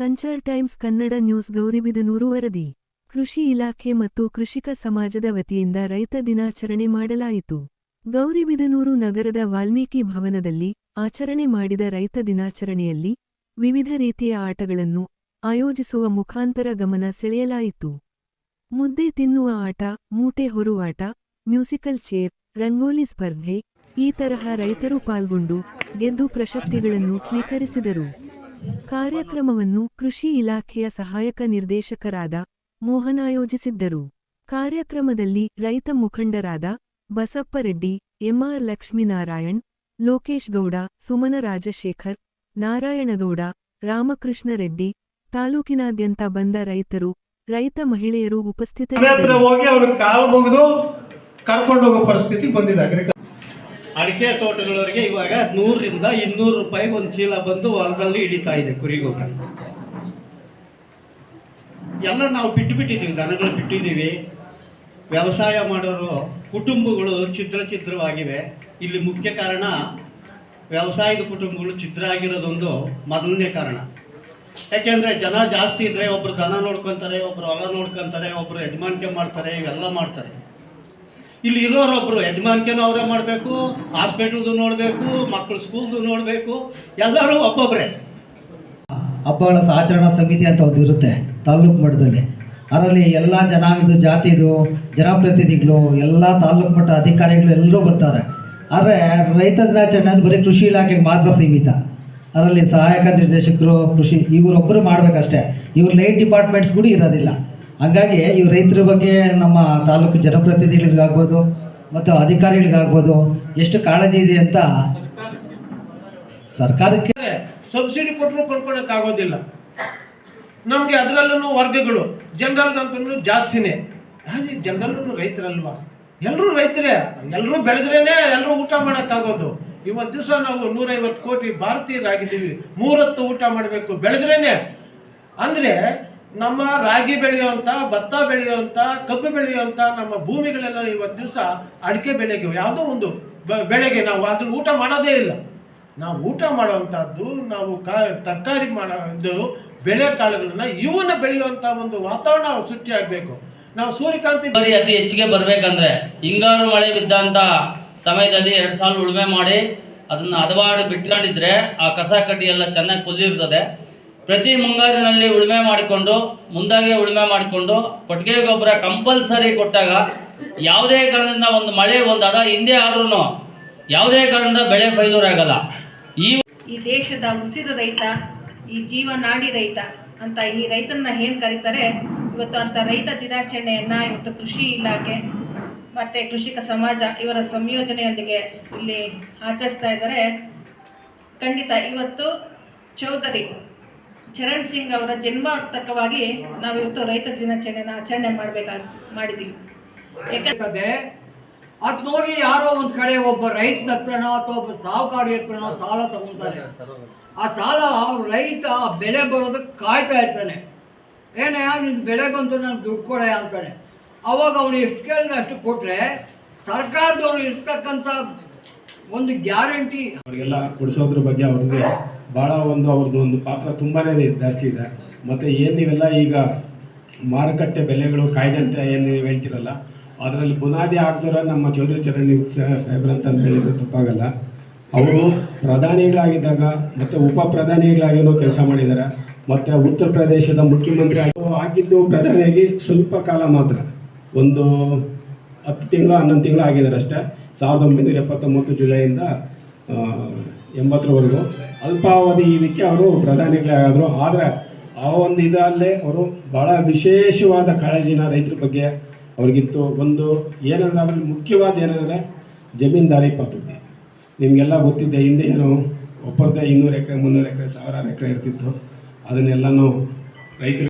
Sanchar Times Kannada news Gauribidanur ವರದಿ. ಕೃಷಿ ಇಲಾಖೆ ಮತ್ತು ಕೃಷಿಕ ಸಮಾಜದ ವತಿಯಿಂದ ರೈತ ದಿನಾಚರಣೆ ಮಾಡಲಾಯಿತು. ಗೌರಿಬಿದನೂರು ನಗರದ ವಾಲ್ಮೀಕಿ ಭವನದಲ್ಲಿ ಆಚರಣೆ ಮಾಡಿದ ರೈತ ದಿನಾಚರಣೆಯಲ್ಲಿ ವಿವಿಧ ರೀತಿಯ ಆಟಗಳನ್ನು ಆಯೋಜಿಸುವ ಮುಖಾಂತರ ಗಮನ ಸೆಳೆಯಲಾಯಿತು. ಮುದ್ದೆ ತಿನ್ನುವ ಆಟ, ಮೂಟೆ ಹೊರುವಾಟ, ಮ್ಯೂಸಿಕಲ್ ಚೇರ್, ರಂಗೋಲಿ ಸ್ಪರ್ಧೆ ಈ ತರಹ ರೈತರು ಪಾಲ್ಗೊಂಡು ಗೆದ್ದು ಪ್ರಶಸ್ತಿಗಳನ್ನು ಸ್ವೀಕರಿಸಿದರು. ಕಾರ್ಯಕ್ರಮವನ್ನು ಕೃಷಿ ಇಲಾಖೆಯ ಸಹಾಯಕ ನಿರ್ದೇಶಕರಾದ ಮೋಹನ್ ಆಯೋಜಿಸಿದ್ದರು. ಕಾರ್ಯಕ್ರಮದಲ್ಲಿ ರೈತ ಮುಖಂಡರಾದ ಬಸಪ್ಪರೆಡ್ಡಿ ಎಂಆರ್ ಲಕ್ಷ್ಮೀನಾರಾಯಣ್, ಲೋಕೇಶ್ ಗೌಡ, ಸುಮನ ರಾಜಶೇಖರ್ ನಾರಾಯಣಗೌಡ ರಾಮಕೃಷ್ಣ ರೆಡ್ಡಿ, ತಾಲೂಕಿನಾದ್ಯಂತ ಬಂದ ರೈತರು, ರೈತ ಮಹಿಳೆಯರು ಉಪಸ್ಥಿತರಿದ್ದರು. ಕರ್ಕೊಂಡು ಹೋಗೋ ಪರಿಸ್ಥಿತಿ ಬಂದಿದೆ. ಅಡಿಕೆ ತೋಟಗಳವರಿಗೆ ಇವಾಗ ನೂರರಿಂದ ಇನ್ನೂರು ರೂಪಾಯಿ ಒಂದು ಚೀಲ ಬಂದು ಹೊಲದಲ್ಲಿ ಹಿಡಿತಾ ಇದೆ ಕುರಿ ಗೊಬ್ಬರ ಎಲ್ಲ ನಾವು ಬಿಟ್ಟು ಬಿಟ್ಟಿದ್ದೀವಿ, ದನಗಳು ಬಿಟ್ಟಿದ್ದೀವಿ. ವ್ಯವಸಾಯ ಮಾಡೋರು, ಕುಟುಂಬಗಳು ಛಿದ್ರ ಛಿದ್ರವಾಗಿವೆ. ಇಲ್ಲಿ ಮುಖ್ಯ ಕಾರಣ ವ್ಯವಸಾಯದ ಕುಟುಂಬಗಳು ಛಿದ್ರ ಆಗಿರೋದೊಂದು ಮೊದಲನೇ ಕಾರಣ. ಯಾಕೆಂದರೆ ಜನ ಜಾಸ್ತಿ ಇದ್ದರೆ ಒಬ್ಬರು ದನ ನೋಡ್ಕೊತಾರೆ ಒಬ್ಬರು ಹೊಲ ನೋಡ್ಕೊತಾರೆ ಒಬ್ಬರು ಯಜಮಾನಿಕೆ ಮಾಡ್ತಾರೆ, ಇವೆಲ್ಲ ಮಾಡ್ತಾರೆ. ಇಲ್ಲಿ ಇರೋರೊಬ್ಬರು ಯಜಮಾನಿಕೆನೂ ಅವರೇ ಮಾಡಬೇಕು ಹಾಸ್ಪಿಟ್ಲ್ದು ನೋಡಬೇಕು ಮಕ್ಕಳು ಸ್ಕೂಲ್ದು ನೋಡಬೇಕು, ಎಲ್ಲರೂ ಒಬ್ಬೊಬ್ಬರೇ ಹಬ್ಬಗಳ ಆಚರಣಾ ಸಮಿತಿ ಅಂತ ಒಂದು ಇರುತ್ತೆ ತಾಲೂಕು ಮಟ್ಟದಲ್ಲಿ. ಅದರಲ್ಲಿ ಎಲ್ಲ ಜನಾಂಗದ ಜಾತಿದು, ಜನಪ್ರತಿನಿಧಿಗಳು, ಎಲ್ಲ ತಾಲೂಕು ಮಟ್ಟ ಅಧಿಕಾರಿಗಳು ಎಲ್ಲರೂ ಬರ್ತಾರೆ. ಆದರೆ ರೈತ ದಿನಾಚರಣೆ ಅದು ಬರೀ ಕೃಷಿ ಇಲಾಖೆಗೆ ಮಾತ್ರ ಸೀಮಿತ. ಅದರಲ್ಲಿ ಸಹಾಯಕ ನಿರ್ದೇಶಕರು, ಕೃಷಿ ಇವರೊಬ್ಬರು ಮಾಡಬೇಕಷ್ಟೇ. ಇವ್ರ ಲೈಟ್ ಡಿಪಾರ್ಟ್ಮೆಂಟ್ಸ್ ಕೂಡ ಇರೋದಿಲ್ಲ. ಹಾಗಾಗಿ ಈ ರೈತರ ಬಗ್ಗೆ ನಮ್ಮ ತಾಲೂಕು ಜನಪ್ರತಿನಿಧಿಗಳಿಗಾಗ್ಬೋದು ಮತ್ತು ಅಧಿಕಾರಿಗಳಿಗಾಗ್ಬೋದು ಎಷ್ಟು ಕಾಳಜಿ ಇದೆ ಅಂತ ಸರ್ಕಾರಕ್ಕೆ ಸಬ್ಸಿಡಿ ಕೊಟ್ಟರು ಆಗೋದಿಲ್ಲ. ನಮಗೆ ಅದರಲ್ಲೂ ವರ್ಗಗಳು ಜನರಲ್ಗಂತೂ ಜಾಸ್ತಿನೇ. ಹಾಗೆ ಜನರಲ್ಲೂ ರೈತರಲ್ವಾ? ಎಲ್ಲರೂ ರೈತರೇ ಎಲ್ಲರೂ ಬೆಳೆದ್ರೇನೆ ಎಲ್ಲರೂ ಊಟ ಮಾಡೋಕ್ಕಾಗೋದು. ಇವತ್ತು ದಿವಸ ನಾವು ನೂರೈವತ್ತು ಕೋಟಿ ಭಾರತೀಯರಾಗಿದ್ದೀವಿ. ಮೂರತ್ತು ಊಟ ಮಾಡಬೇಕು, ಬೆಳೆದ್ರೇನೆ. ಅಂದರೆ ನಮ್ಮ ರಾಗಿ ಬೆಳೆಯುವಂಥ ಭತ್ತ ಬೆಳೆಯುವಂಥ ಕಬ್ಬು ಬೆಳೆಯುವಂಥ ನಮ್ಮ ಭೂಮಿಗಳೆಲ್ಲ ಇವತ್ತು ದಿವಸ ಅಡಿಕೆ ಬೆಳೆಗೆ ಯಾವುದೋ ಒಂದು ಬೆಳೆಗೆ ನಾವು ಅದನ್ನು ಊಟ ಮಾಡೋದೇ ಇಲ್ಲ. ನಾವು ಊಟ ಮಾಡುವಂಥದ್ದು ನಾವು ಕಾ, ತರಕಾರಿ ಮಾಡೋದು ಬೆಳೆ ಕಾಳುಗಳನ್ನ ಇವನ್ನ ಬೆಳೆಯುವಂಥ ಒಂದು ವಾತಾವರಣ ಸೃಷ್ಟಿಯಾಗಬೇಕು ನಾವು ಸೂರ್ಯಕಾಂತಿ ಬರೀ ಅತಿ ಹೆಚ್ಚಿಗೆ ಬರಬೇಕಂದ್ರೆ ಹಿಂಗಾರು ಮಳೆ ಬಿದ್ದಂಥ ಸಮಯದಲ್ಲಿ ಎರಡು ಸಾಲ ಉಳುಮೆ ಮಾಡಿ ಅದನ್ನು ಹದವಾಗಿ ಬಿಟ್ಕೊಂಡಿದ್ರೆ ಆ ಕಸ ಕಡ್ಡಿ ಎಲ್ಲ ಚೆನ್ನಾಗಿ ಕುದಿರ್ತದೆ. ಪ್ರತಿ ಮುಂಗಾರಿನಲ್ಲಿ ಉಳುಮೆ ಮಾಡಿಕೊಂಡು, ಮುಂದಾಗೆ ಉಳುಮೆ ಮಾಡಿಕೊಂಡು, ಕೊಟ್ಟಿಗೆ ಗೊಬ್ಬರ ಕಂಪಲ್ಸರಿ ಕೊಟ್ಟಾಗ ಯಾವುದೇ ಕಾರಣದಿಂದ ಒಂದು ಮಳೆ ಒಂದು ಹದ ಆದ್ರೂ ಯಾವುದೇ ಕಾರಣದಿಂದ ಬೆಳೆ ಫೈದೂರ್ ಆಗಲ್ಲ. ಈ ಈ ದೇಶದ ಉಸಿರು ರೈತ, ಈ ಜೀವನಾಡಿ ರೈತ ಅಂತ ಈ ರೈತನ ಏನು ಕರೀತಾರೆ? ಇವತ್ತು ಅಂತ ರೈತ ದಿನಾಚರಣೆಯನ್ನು ಇವತ್ತು ಕೃಷಿ ಇಲಾಖೆ ಮತ್ತು ಕೃಷಿಕ ಸಮಾಜ ಇವರ ಸಂಯೋಜನೆಯೊಂದಿಗೆ ಇಲ್ಲಿ ಆಚರಿಸ್ತಾ ಇದ್ದಾರೆ. ಖಂಡಿತ ಇವತ್ತು ಚೌಧರಿ ಚರಣ್ ಸಿಂಗ್ ಅವರ ಜನ್ಮಾರ್ಥಕವಾಗಿ ನಾವಿವತ್ತು ರೈತ ದಿನಾಚರಣೆನ ಆಚರಣೆ ಮಾಡಬೇಕಾಗಿ ಮಾಡಿದ್ದೀವಿ. ಯಾಕಂದ್ರೆ ಇರ್ತದೆ ಅದ್ ನೋಡಿ ಯಾರೋ ಒಂದ್ ಕಡೆ ಒಬ್ಬ ರೈತನ ಹತ್ರನೋ ಅಥವಾ ಒಬ್ಬ ಸಾಹುಕಾರಿ ಹತ್ರನೋ ಸಾಲ ತಗೊಂತಾನೆ. ಆ ಸಾಲ ರೈತ ಆ ಬೆಳೆ ಬರೋದಕ್ಕೆ ಕಾಯ್ತಾ ಇರ್ತಾನೆ. ಏನೇ ನಿನ್ ಬೆಳೆ ಬಂತು ನಾನು ದುಡ್ಡು ಕೊಡ ಅಂತಾನೆ. ಅವಾಗ ಅವನು ಎಷ್ಟು ಕೇಳಿದ್ರೆ ಅಷ್ಟು ಕೊಟ್ರೆ ಸರ್ಕಾರದವ್ರು ಇರ್ತಕ್ಕಂಥ ಒಂದು ಗ್ಯಾರಂಟಿ. ಅವರಿಗೆಲ್ಲ ಕೊಡಿಸೋದ್ರ ಬಗ್ಗೆ ಅವ್ರಿಗೆ ಭಾಳ ಒಂದು ಅವ್ರದ್ದು ಒಂದು ಪಾತ್ರ ತುಂಬಾನೇ ಜಾಸ್ತಿ ಇದೆ. ಮತ್ತು ಏನು ನೀವೆಲ್ಲ ಈಗ ಮಾರುಕಟ್ಟೆ ಬೆಲೆಗಳು ಕಾಯ್ದೆ ಅಂತ ಏನು ನೀವು ಹೇಳ್ತಿರಲ್ಲ, ಅದರಲ್ಲಿ ಬುನಾದಿ ಹಾಕ್ದರ ನಮ್ಮ ಚೌಧರಿ ಚರಣ್ ಸಾಹೇಬ್ರಂತ ಅಂತ ಹೇಳಿದ್ರೆ ತಪ್ಪಾಗಲ್ಲ. ಅವರು ಪ್ರಧಾನಿಗಳಾಗಿದ್ದಾಗ ಮತ್ತು ಉಪ ಪ್ರಧಾನಿಗಳಾಗಿರೋ ಕೆಲಸ ಮಾಡಿದ್ದಾರೆ ಮತ್ತು ಉತ್ತರ ಪ್ರದೇಶದ ಮುಖ್ಯಮಂತ್ರಿ ಆಗಿ ಆಗಿದ್ದು ಪ್ರಧಾನಿಯಾಗಿ ಸ್ವಲ್ಪ ಕಾಲ ಮಾತ್ರ. ಒಂದು ಹತ್ತು ತಿಂಗಳು, ಹನ್ನೊಂದು ತಿಂಗಳು ಆಗಿದ್ದಾರೆ ಅಷ್ಟೇ. ಸಾವಿರದ ಒಂಬೈನೂರ ಎಪ್ಪತ್ತೊಂಬತ್ತು ಜುಲೈಯಿಂದ ಎಂಬತ್ತರವರೆಗೂ. ಅಲ್ಪಾವಧಿ ಇದಕ್ಕೆ ಅವರು ಪ್ರಧಾನಿಗಳಾದರು. ಆದರೆ ಆ ಒಂದು ಇದರಲ್ಲೇ ಅವರು ಭಾಳ ವಿಶೇಷವಾದ ಕಾಳಜಿನ ರೈತರ ಬಗ್ಗೆ ಅವ್ರಿಗಿತ್ತು. ಒಂದು ಏನಂದ್ರೆ ಅದ್ರಲ್ಲಿ ಮುಖ್ಯವಾದ ಏನಂದರೆ ಜಮೀನ್ದಾರಿ ಪದ್ಧತಿ. ನಿಮಗೆಲ್ಲ ಗೊತ್ತಿದ್ದೆ, ಹಿಂದೆ ಏನು ಒಬ್ಬರದೇ ಇನ್ನೂರು ಎಕರೆ, ಮುನ್ನೂರು ಎಕರೆ, ಸಾವಿರಾರು ಎಕರೆ ಇರ್ತಿತ್ತು. ಅದನ್ನೆಲ್ಲನೂ ರೈತರು